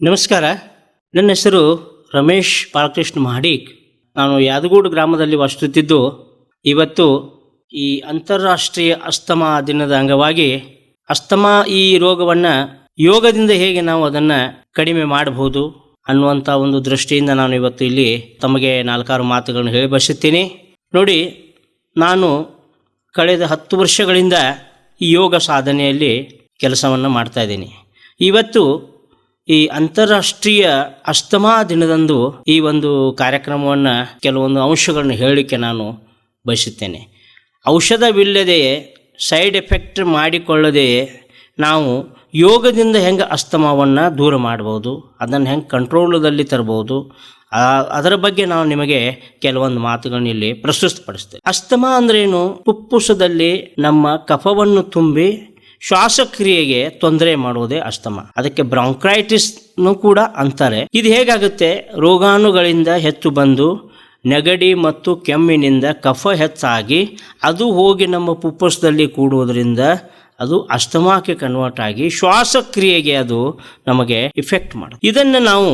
ನಮಸ್ಕಾರ. ನನ್ನ ಹೆಸರು ರಮೇಶ್ ಬಾಲಕೃಷ್ಣ ಮಹಾಡಿಕ್. ನಾನು ಯಾದಗೂಡು ಗ್ರಾಮದಲ್ಲಿ ವಾಸಿಸುತ್ತಿದ್ದು, ಇವತ್ತು ಈ ಅಂತಾರಾಷ್ಟ್ರೀಯ ಅಸ್ತಮಾ ದಿನದ ಅಂಗವಾಗಿ ಅಸ್ತಮಾ ಈ ರೋಗವನ್ನು ಯೋಗದಿಂದ ಹೇಗೆ ನಾವು ಅದನ್ನು ಕಡಿಮೆ ಮಾಡಬಹುದು ಅನ್ನುವಂಥ ಒಂದು ದೃಷ್ಟಿಯಿಂದ ನಾನು ಇವತ್ತು ಇಲ್ಲಿ ತಮಗೆ ನಾಲ್ಕಾರು ಮಾತುಗಳನ್ನು ಹೇಳಿ ಬಯಸುತ್ತೀನಿ. ನೋಡಿ, ನಾನು ಕಳೆದ ಹತ್ತು ವರ್ಷಗಳಿಂದ ಈ ಯೋಗ ಸಾಧನೆಯಲ್ಲಿ ಕೆಲಸವನ್ನು ಮಾಡ್ತಾ ಇದ್ದೀನಿ. ಇವತ್ತು ಈ ಅಂತಾರಾಷ್ಟ್ರೀಯ ಅಸ್ತಮಾ ದಿನದಂದು ಈ ಒಂದು ಕಾರ್ಯಕ್ರಮವನ್ನು ಕೆಲವೊಂದು ಅಂಶಗಳನ್ನು ಹೇಳಲಿಕ್ಕೆ ನಾನು ಬಯಸುತ್ತೇನೆ. ಔಷಧವಿಲ್ಲದೆಯೇ ಸೈಡ್ ಎಫೆಕ್ಟ್ ಮಾಡಿಕೊಳ್ಳದೆಯೇ ನಾವು ಯೋಗದಿಂದ ಹೆಂಗೆ ಅಸ್ತಮವನ್ನು ದೂರ ಮಾಡ್ಬೋದು, ಅದನ್ನು ಹೆಂಗೆ ಕಂಟ್ರೋಲದಲ್ಲಿ ತರ್ಬೋದು ಅದರ ಬಗ್ಗೆ ನಾವು ನಿಮಗೆ ಕೆಲವೊಂದು ಮಾತುಗಳನ್ನ ಇಲ್ಲಿ ಪ್ರಸ್ತುತಪಡಿಸ್ತೇವೆ ಅಸ್ತಮಾ ಅಂದ್ರೇನು? ಪುಪ್ಪುಸದಲ್ಲಿ ನಮ್ಮ ಕಫವನ್ನು ತುಂಬಿ ಶ್ವಾಸಕ್ರಿಯೆಗೆ ತೊಂದರೆ ಮಾಡುವುದೇ ಅಸ್ತಮ ಅದಕ್ಕೆ ಬ್ರಾಂಕ್ರೈಟಿಸ್ನು ಕೂಡ ಅಂತಾರೆ. ಇದು ಹೇಗಾಗುತ್ತೆ? ರೋಗಾಣುಗಳಿಂದ ಹೆಚ್ಚು ಬಂದು ನೆಗಡಿ ಮತ್ತು ಕೆಮ್ಮಿನಿಂದ ಕಫ ಹೆಚ್ಚಾಗಿ ಅದು ಹೋಗಿ ನಮ್ಮ ಪುಪ್ಪಸದಲ್ಲಿ ಕೂಡುವುದರಿಂದ ಅದು ಅಸ್ತಮಾಕ್ಕೆ ಕನ್ವರ್ಟ್ ಆಗಿ ಶ್ವಾಸಕ್ರಿಯೆಗೆ ಅದು ನಮಗೆ ಇಫೆಕ್ಟ್ ಮಾಡುತ್ತೆ. ಇದನ್ನು ನಾವು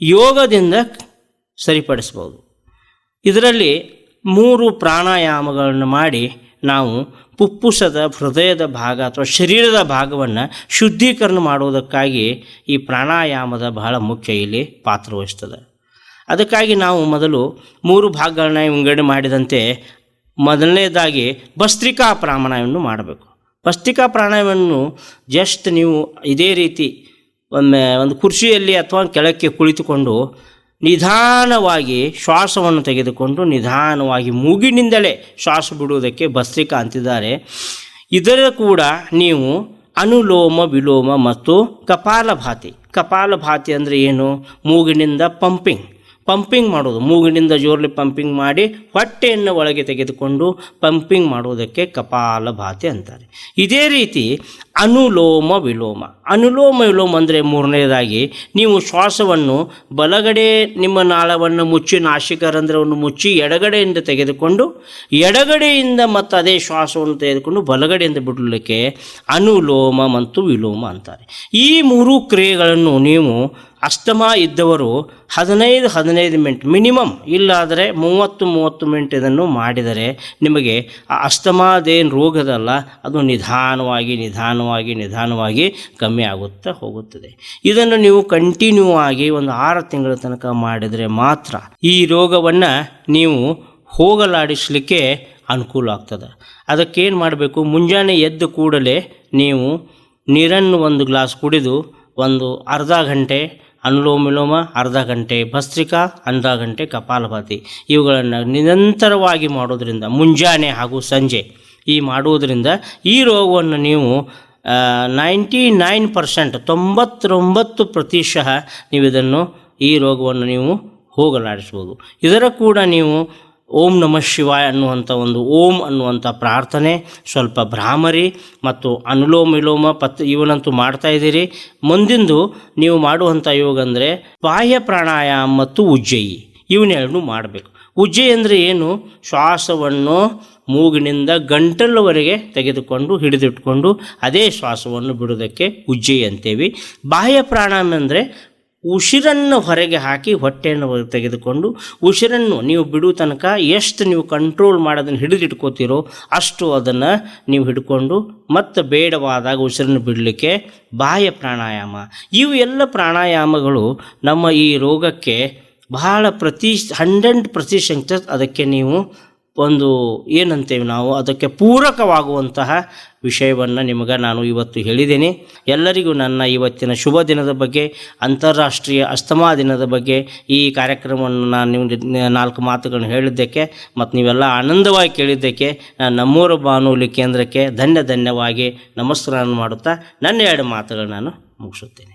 ಯೋಗದಿಂದ ಸರಿಪಡಿಸ್ಬೋದು. ಇದರಲ್ಲಿ ಮೂರು ಪ್ರಾಣಾಯಾಮಗಳನ್ನು ಮಾಡಿ ನಾವು ಪುಪ್ಪುಸದ ಹೃದಯದ ಭಾಗ ಅಥವಾ ಶರೀರದ ಭಾಗವನ್ನು ಶುದ್ಧೀಕರಣ ಮಾಡುವುದಕ್ಕಾಗಿ ಈ ಪ್ರಾಣಾಯಾಮದ ಬಹಳ ಮುಖ್ಯ ಇಲ್ಲಿ ಪಾತ್ರವಹಿಸ್ತದೆ ಅದಕ್ಕಾಗಿ ನಾವು ಮೊದಲು ಮೂರು ಭಾಗಗಳನ್ನ ವಿಂಗಡಣೆ ಮಾಡಿದಂತೆ ಮೊದಲನೇದಾಗಿ ಭಸ್ತ್ರಿಕಾ ಪ್ರಾಣಾಯಾಮವನ್ನು ಮಾಡಬೇಕು. ಭಸ್ತ್ರಿಕಾ ಪ್ರಾಣಾಯಾಮವನ್ನು ಜಸ್ಟ್ ನೀವು ಇದೇ ರೀತಿ ಒಮ್ಮೆ ಒಂದು ಕುರ್ಚಿಯಲ್ಲಿ ಅಥವಾ ಕೆಳಕ್ಕೆ ಕುಳಿತುಕೊಂಡು ನಿಧಾನವಾಗಿ ಶ್ವಾಸವನ್ನು ತೆಗೆದುಕೊಂಡು ನಿಧಾನವಾಗಿ ಮೂಗಿನಿಂದಲೇ ಶ್ವಾಸ ಬಿಡುವುದಕ್ಕೆ ಭಸ್ತ್ರಿಕಾ ಅಂತಿದ್ದಾರೆ. ಇದರ ಕೂಡ ನೀವು ಅನುಲೋಮ, ವಿಲೋಮ ಮತ್ತು ಕಪಾಲಭಾತಿ. ಕಪಾಲಭಾತಿ ಅಂದರೆ ಏನು? ಮೂಗಿನಿಂದ ಪಂಪಿಂಗ್ ಪಂಪಿಂಗ್ ಮಾಡೋದು ಮೂಗಿನಿಂದ ಜೋರಲಿ ಪಂಪಿಂಗ್ ಮಾಡಿ ಹೊಟ್ಟೆಯನ್ನು ಒಳಗೆ ತೆಗೆದುಕೊಂಡು ಪಂಪಿಂಗ್ ಮಾಡುವುದಕ್ಕೆ ಕಪಾಲಭಾತಿ ಅಂತಾರೆ. ಇದೇ ರೀತಿ ಅನುಲೋಮ ವಿಲೋಮ. ಅನುಲೋಮ ವಿಲೋಮ ಅಂದರೆ ಮೂರನೇದಾಗಿ ನೀವು ಶ್ವಾಸವನ್ನು ಬಲಗಡೆ ನಿಮ್ಮ ನಾಳವನ್ನು ಮುಚ್ಚಿ ನಾಸಿಕರಂಧ್ರವನ್ನು ಮುಚ್ಚಿ ಎಡಗಡೆಯಿಂದ ತೆಗೆದುಕೊಂಡು ಎಡಗಡೆಯಿಂದ ಮತ್ತು ಅದೇ ಶ್ವಾಸವನ್ನು ತೆಗೆದುಕೊಂಡು ಬಲಗಡೆಯಿಂದ ಬಿಡಲಿಕ್ಕೆ ಅನುಲೋಮ ಮತ್ತು ವಿಲೋಮ ಅಂತಾರೆ. ಈ ಮೂರು ಕ್ರಿಯೆಗಳನ್ನು ನೀವು ಅಸ್ತಮಾ ಇದ್ದವರು ಹದಿನೈದು ಹದಿನೈದು ಮಿನಿಟ್ ಮಿನಿಮಮ್ ಇಲ್ಲಾದರೆ ಮೂವತ್ತು ಮೂವತ್ತು ಮಿನಿಟ್ ಇದನ್ನು ಮಾಡಿದರೆ ನಿಮಗೆ ಆ ಅಸ್ತಮಾದೇನು ರೋಗದಲ್ಲ, ಅದು ನಿಧಾನವಾಗಿ ನಿಧಾನವಾಗಿ ನಿಧಾನವಾಗಿ ಕಮ್ಮಿ ಆಗುತ್ತಾ ಹೋಗುತ್ತದೆ. ಇದನ್ನು ನೀವು ಕಂಟಿನ್ಯೂ ಆಗಿ ಒಂದು ಆರು ತಿಂಗಳ ತನಕ ಮಾಡಿದರೆ ಮಾತ್ರ ಈ ರೋಗವನ್ನು ನೀವು ಹೋಗಲಾಡಿಸಲಿಕ್ಕೆ ಅನುಕೂಲ ಆಗ್ತದೆ. ಅದಕ್ಕೇನು ಮಾಡಬೇಕು? ಮುಂಜಾನೆ ಎದ್ದ ಕೂಡಲೇ ನೀವು ನೀರನ್ನು ಒಂದು ಗ್ಲಾಸ್ ಕುಡಿದು ಒಂದು ಅರ್ಧ ಗಂಟೆ ಅನುಲೋಮ ವಿಲೋಮ ಅರ್ಧ ಗಂಟೆ ಭಸ್ತ್ರಿಕಾ ಅರ್ಧ ಗಂಟೆ ಕಪಾಲಭಾತಿ. ಇವುಗಳನ್ನು ನಿರಂತರವಾಗಿ ಮಾಡೋದರಿಂದ ಮುಂಜಾನೆ ಹಾಗೂ ಸಂಜೆ ಈ ಮಾಡುವುದರಿಂದ ಈ ರೋಗವನ್ನು ನೀವು ನೈಂಟಿ ನೈನ್ ಪರ್ಸೆಂಟ್, ತೊಂಬತ್ತೊಂಬತ್ತು ಪ್ರತಿಶತ ನೀವು ಇದನ್ನು ಈ ರೋಗವನ್ನು ನೀವು ಹೋಗಲಾಡಿಸ್ಬೋದು ಇದರ ಕೂಡ ನೀವು ಓಂ ನಮಃ ಶಿವಾಯ ಅನ್ನುವಂಥ ಒಂದು ಓಂ ಅನ್ನುವಂಥ ಪ್ರಾರ್ಥನೆ. ಸ್ವಲ್ಪ ಭ್ರಾಮರಿ ಮತ್ತು ಅನುಲೋಮ ವಿಲೋಮ ಪತ್ ಇವನಂತೂ ಮಾಡ್ತಾ ಇದ್ದೀರಿ. ಮುಂದಿಂದು ನೀವು ಮಾಡುವಂಥ ಯೋಗ ಅಂದರೆ ಬಾಹ್ಯ ಪ್ರಾಣಾಯಾಮ ಮತ್ತು ಉಜ್ಜಯಿ. ಇವನ್ನೆರಡನ್ನೂ ಮಾಡಬೇಕು. ಉಜ್ಜಯಿ ಅಂದರೆ ಏನು? ಶ್ವಾಸವನ್ನು ಮೂಗಿನಿಂದ ಗಂಟಲವರೆಗೆ ತೆಗೆದುಕೊಂಡು ಹಿಡಿದಿಟ್ಕೊಂಡು ಅದೇ ಶ್ವಾಸವನ್ನು ಬಿಡೋದಕ್ಕೆ ಉಜ್ಜಯಿ ಅಂತೇವೆ ಬಾಹ್ಯ ಪ್ರಾಣಾಯಾಮ ಅಂದರೆ ಉಸಿರನ್ನು ಹೊರಗೆ ಹಾಕಿ ಹೊಟ್ಟೆಯನ್ನು ತೆಗೆದುಕೊಂಡು ಉಸಿರನ್ನು ನೀವು ಬಿಡುವ ತನಕ ಎಷ್ಟು ನೀವು ಕಂಟ್ರೋಲ್ ಮಾಡೋದನ್ನು ಹಿಡಿದಿಟ್ಕೋತೀರೋ ಅಷ್ಟು ಅದನ್ನು ನೀವು ಹಿಡ್ಕೊಂಡು ಮತ್ತು ಬೇಡವಾದಾಗ ಉಸಿರನ್ನು ಬಿಡಲಿಕ್ಕೆ ಬಾಹ್ಯ ಪ್ರಾಣಾಯಾಮ. ಇವು ಎಲ್ಲ ಪ್ರಾಣಾಯಾಮಗಳು ನಮ್ಮ ಈ ರೋಗಕ್ಕೆ ಬಹಳ ಪ್ರತಿ ಹಂಡ್ರೆಡ್ ಪ್ರತಿಶತ ಅದಕ್ಕೆ ನೀವು ಒಂದು ಏನಂತೇವೆ ನಾವು, ಅದಕ್ಕೆ ಪೂರಕವಾಗುವಂತಹ ವಿಷಯವನ್ನು ನಿಮಗೆ ನಾನು ಇವತ್ತು ಹೇಳಿದ್ದೇನೆ. ಎಲ್ಲರಿಗೂ ನನ್ನ ಇವತ್ತಿನ ಶುಭ ದಿನದ ಬಗ್ಗೆ, ಅಂತಾರಾಷ್ಟ್ರೀಯ ಅಸ್ತಮಾ ದಿನದ ಬಗ್ಗೆ ಈ ಕಾರ್ಯಕ್ರಮವನ್ನು ನಾನು ನಿಮಗೆ ನಾಲ್ಕು ಮಾತುಗಳನ್ನು ಹೇಳಿದ್ದಕ್ಕೆ ಮತ್ತು ನೀವೆಲ್ಲ ಆನಂದವಾಗಿ ಕೇಳಿದ್ದಕ್ಕೆ ನಮ್ಮೂರ ಬಾನುಲಿ ಕೇಂದ್ರಕ್ಕೆ ಧನ್ಯ ಧನ್ಯವಾಗಿ ನಮಸ್ಕಾರ ಮಾಡುತ್ತಾ, ನನ್ನ ಎರಡು ಮಾತುಗಳನ್ನು ನಾನು ಮುಗಿಸುತ್ತೇನೆ.